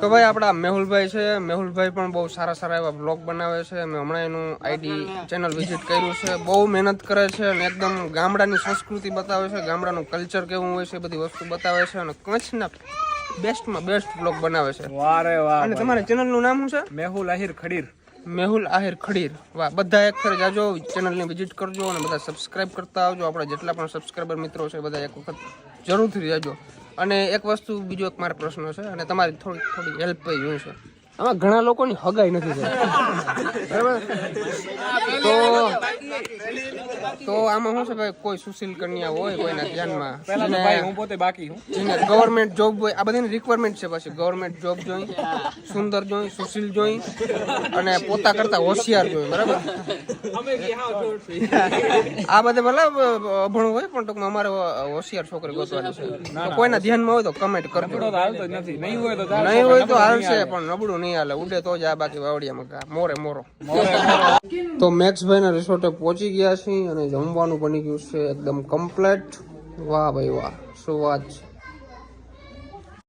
તો ભાઈ આપણા મેહુલભાઈ છે. મેહુલભાઈ પણ બહુ સારા સારા એવા બ્લોગ બનાવે છે. મેં હમણાં એનું આઈડી ચેનલ વિઝિટ કર્યું છે. બહુ મહેનત કરે છે અને એકદમ ગામડાની સંસ્કૃતિ બતાવે છે. ગામડાનું કલ્ચર કેવું હોય છે બધી વસ્તુ બતાવે છે અને કચ્છના બેસ્ટમાં બેસ્ટ બ્લોગ બનાવે છે. વારે વાહ અને તમારા ચેનલનું નામ શું છે? મેહુલ આહિર ખડીર. મેહુલ આહિર ખડીર. વાહ બધા એક ફરી જાજો. ચેનલને વિઝિટ કરજો અને બધા સબસ્ક્રાઇબ કરતા આવજો. આપણા જેટલા પણ સબસ્ક્રાઇબર મિત્રો છે બધા એક વખત જરૂરથી રહેજો અને એક વસ્તુ, બીજો એક મારો પ્રશ્ન છે, અને તમારી થોડી થોડી હેલ્પ જોઈએ છે આમાં ઘણા લોકોની હગાઈ નથી થતી. બરાબર? તો તો આમાં શું છે ભાઈ? કોઈ સુશીલ કન્યા હોય કોઈના ધ્યાનમાં. હું પોતે બાકી હું જેને ગવર્મેન્ટ જોબ હોય આ બધાની રિક્વાયરમેન્ટ છે પછી. ગવર્મેન્ટ જોબ જોઈ સુંદર જોઈ સુશીલ જોઈ અને પોતા કરતા હોશિયાર જોઈ બરાબર? આ બધે ભલે અભણું હોય પણ ટૂંકમાં અમારે હોશિયાર છોકરી ગોતવાની છે. કોઈના ધ્યાનમાં હોય તો કમેન્ટ કરજો. નહીં હોય તો હાલશે. પણ નબળું નહીં હાલે ઉડે તો જ આ બાકી વાવડિયામાં ઘા. મોરે મોરો. તો મેક્સભાઈ ના રિસોર્ટે પહોંચી ગયા છીએ અને જમવાનું બની ગયું છે એકદમ કમ્પ્લેટ વાહ ભાઈ વાહ શું વાત છે.